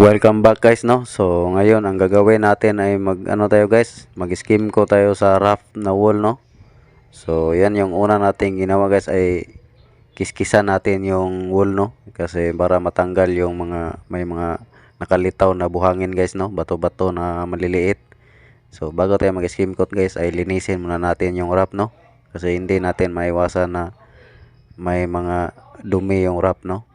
Welcome back guys no. So ngayon ang gagawin natin ay mag ano tayo guys, mag-skim ko tayo sa rough na wall no. So yan yung una nating ginawa guys ay kiskisan natin yung wall no kasi para matanggal yung mga may mga nakalitaw na buhangin guys no, bato-bato na maliliit. So bago tayo mag-skim coat guys ay linisin muna natin yung wrap no kasi hindi natin maiwasan na may mga dumi yung wrap no.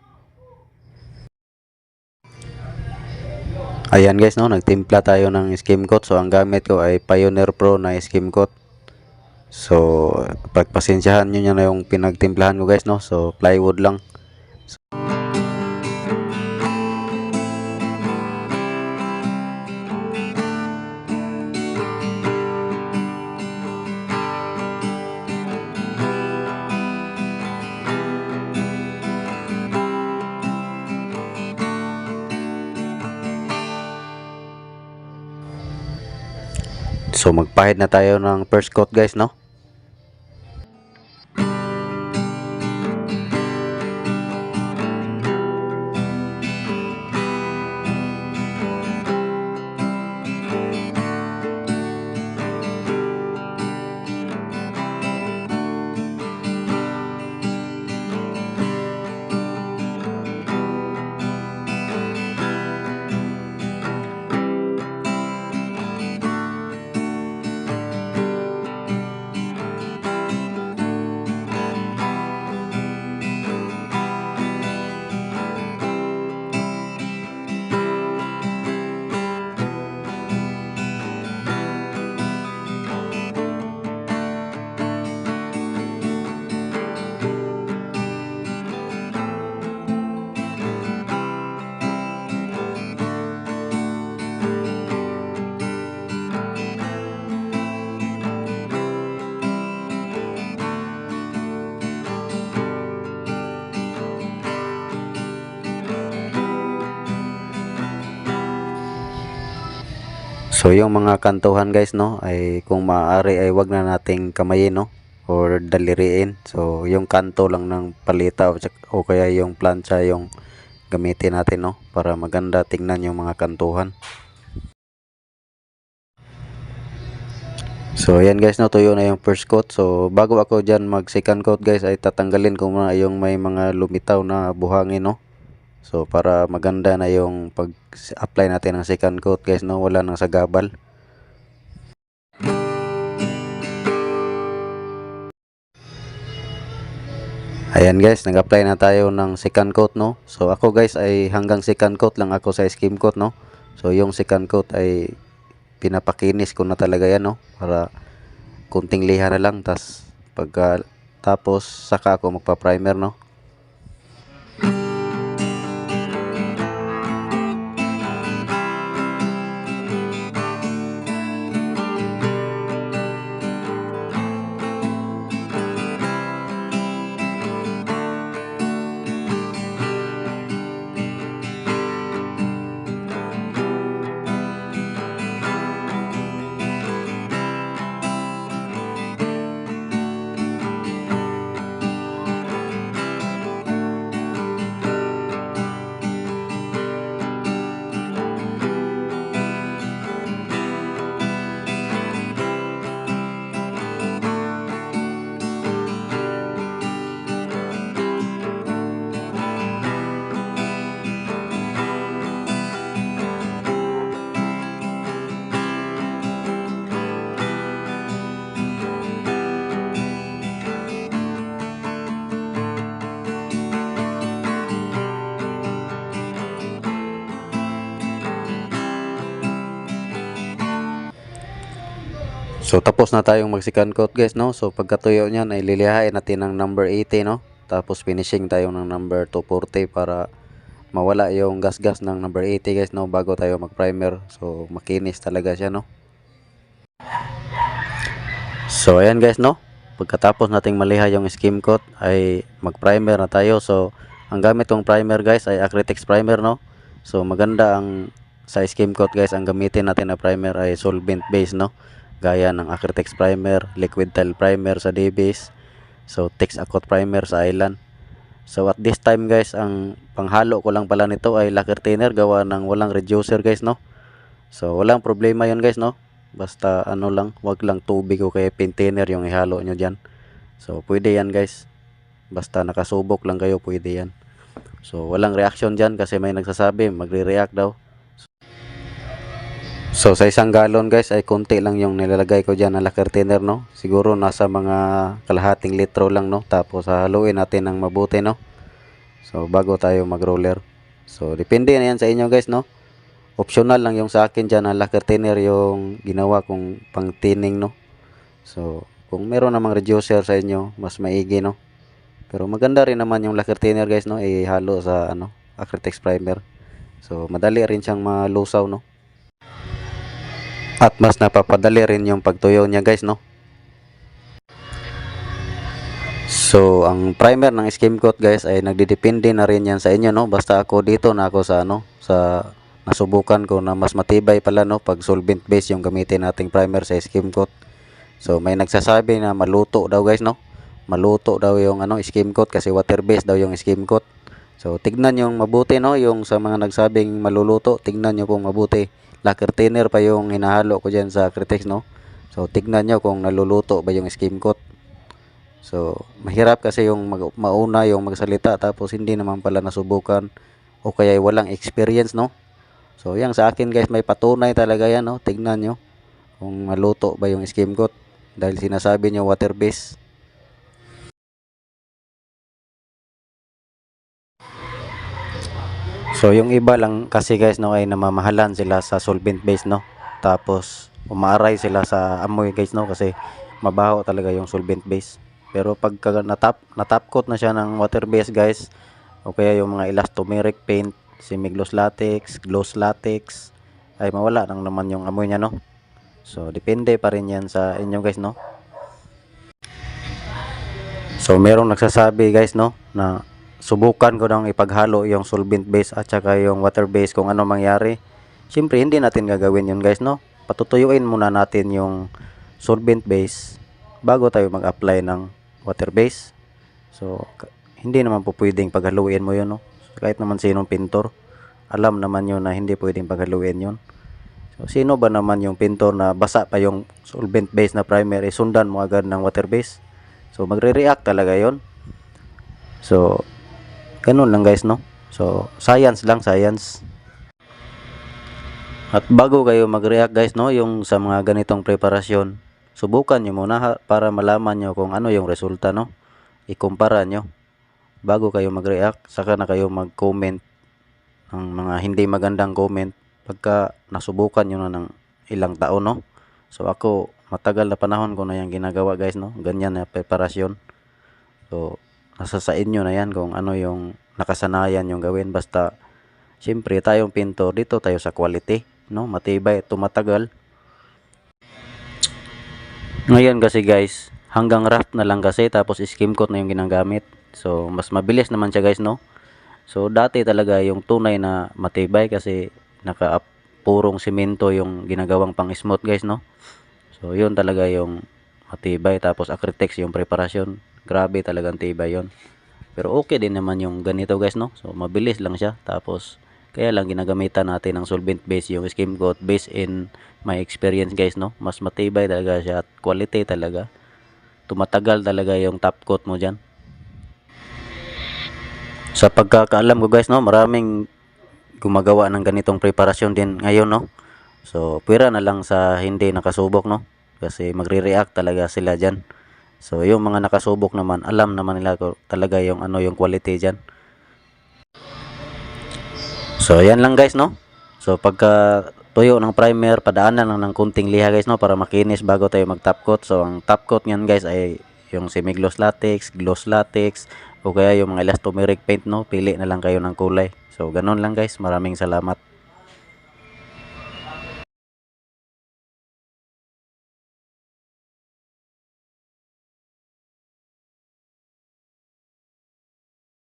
Ayan guys no, nagtimpla tayo ng skim coat. So ang gamit ko ay Pioneer Pro na skim coat. So pagpasensyahan nyo na yung pinagtimplahan ko guys no. So plywood lang. So magpahid na tayo ng first coat guys no. So yung mga kantuhan guys no ay kung maaari ay wag na nating kamayin no or daliriin. So yung kanto lang ng palita o, kaya yung plancha yung gamitin natin no para maganda tingnan yung mga kantuhan. So ayan guys no tuyo na yung first coat. So bago ako diyan mag second coat guys ay tatanggalin ko muna yung may mga lumitaw na buhangin no. So para maganda na yung pag-apply natin ng second coat guys no, wala nang sagabal. Ayan guys, nag-apply na tayo ng second coat no. So ako guys ay hanggang second coat lang ako sa skim coat no. So yung second coat ay pinapakinis ko na talaga yan no para kunting liha na lang tas pagka tapos saka ako magpa-primer no. So tapos na tayong mag second coat guys no. So pagkatuyo niyan ay lilihain natin ng number 80 no. Tapos finishing tayo ng number 240 para mawala yung gas-gas ng number 80 guys no bago tayo mag-primer. So makinis talaga siya no. So ayan guys no. Pagkatapos nating maliha yung skim coat ay mag-primer na tayo. So ang gamit kong primer guys ay Acrytex primer no. So maganda ang sa skim coat guys ang gamitin natin na primer ay solvent base no gaya ng Acrytex primer, liquid tile primer sa Davis, so Tex Acot primer sa Island. So at this time guys, ang panghalo ko lang pala nito ay lacquer thinner gawa ng walang reducer guys no. So walang problema yun guys no. Basta ano lang, wag lang tubig o kaya paint thinner yung ihalo nyo dyan. So pwede yan guys. Basta nakasubok lang kayo, pwede yan. So walang reaction dyan kasi may nagsasabi magre-react daw. So sa isang galon guys ay konti lang yung nilalagay ko dyan na thinner no. Siguro nasa mga kalahating litro lang no. Tapos haluin natin ng mabuti no. So bago tayo mag-roller. So depende na yan sa inyo guys no. Optional lang yung sa akin dyan na thinner yung ginawa kong pang tinning no. So kung meron namang reducer sa inyo mas maigi no. Pero maganda rin naman yung thinner guys no. Ihalo sa ano Acrytex primer. So madali rin siyang malusaw no. At mas napapadali rin yung pagtuyo niya guys no. So ang primer ng skim coat guys ay nagdidepende na rin yan sa inyo no. Basta ako dito na ako sa ano sa nasubukan ko na mas matibay pala no pag solvent base yung gamitin nating primer sa skim coat. So may nagsasabi na maluto daw guys no. Maluto daw yung ano skim coat kasi water based daw yung skim coat. So tignan yung mabuti no yung sa mga nagsabing maluluto, tignan nyo kung mabuti. Lacquer thinner pa yung hinahalo ko diyan sa Critex no. So tignan nyo kung naluluto ba yung skim coat. So mahirap kasi yung mag- mauna yung magsalita tapos hindi naman pala nasubukan o kaya walang experience no. So yan sa akin guys may patunay talaga yan no. Tignan nyo kung maluto ba yung skim coat dahil sinasabi nyo water based. So yung iba lang kasi guys no ay namamahalan sila sa solvent base no. Tapos umaaray sila sa amoy guys no kasi mabaho talaga yung solvent base. Pero pagka natap natap coat na siya ng water base guys o kaya yung mga elastomeric paint, semi-gloss latex, gloss latex ay mawala nang naman yung amoy niya no. So depende pa rin yan sa inyo guys no. So merong nagsasabi guys no na subukan ko nang ipaghalo yung solvent base at saka yung water base kung ano mangyari. Siyempre hindi natin gagawin yun guys no. Patutuyuin muna natin yung solvent base bago tayo mag-apply ng water base. So hindi naman po pwedeng paghaluin mo yun no. Kahit naman sinong pintor, alam naman yun na hindi pwedeng paghaluin yun. So, sino ba naman yung pintor na basa pa yung solvent base na primer, eh, sundan mo agad ng water base? So, magre-react talaga yon So, ganun lang guys, no? So, science lang, science. At bago kayo mag-react guys, no, yung sa mga ganitong preparasyon, subukan nyo muna para malaman nyo kung ano yung resulta, no? Ikumpara nyo. Bago kayo mag-react, saka na kayo mag-comment ng mga hindi magandang comment pagka nasubukan nyo na ng ilang taon, no? So, ako, matagal na panahon ko na yung ginagawa guys, no? Ganyan na preparasyon. So, nasa sa inyo na yan kung ano yung nakasanayan yung gawin. Basta, siyempre, tayong pintor, dito tayo sa quality, no? Matibay, tumatagal. Ngayon kasi guys, hanggang rough na lang kasi, tapos skim coat na yung ginagamit. So, mas mabilis naman siya guys, no? So, dati talaga yung tunay na matibay kasi naka purong simento yung ginagawang pang smooth guys, no? So, yun talaga yung matibay. Tapos, Acrytex yung preparasyon. Grabe talagang tibay yon Pero okay din naman yung ganito guys, no? So, mabilis lang siya. Tapos, kaya lang ginagamitan natin ng solvent base yung skim coat based in my experience guys, no? Mas matibay talaga siya at quality talaga. Tumatagal talaga yung top coat mo dyan. Sa pagkakaalam ko guys, no? Maraming gumagawa ng ganitong preparasyon din ngayon, no? So, pwera na lang sa hindi nakasubok, no? Kasi magre-react talaga sila dyan. So, yung mga nakasubok naman, alam naman nila talaga yung ano yung quality dyan. So, yan lang guys, no? So, pagka tuyo ng primer, padaanan lang ng kunting liha guys, no? Para makinis bago tayo mag-top coat. So, ang top coat niyan guys ay yung semi-gloss latex, gloss latex, o kaya yung mga elastomeric paint, no? Pili na lang kayo ng kulay. So, ganun lang guys. Maraming salamat.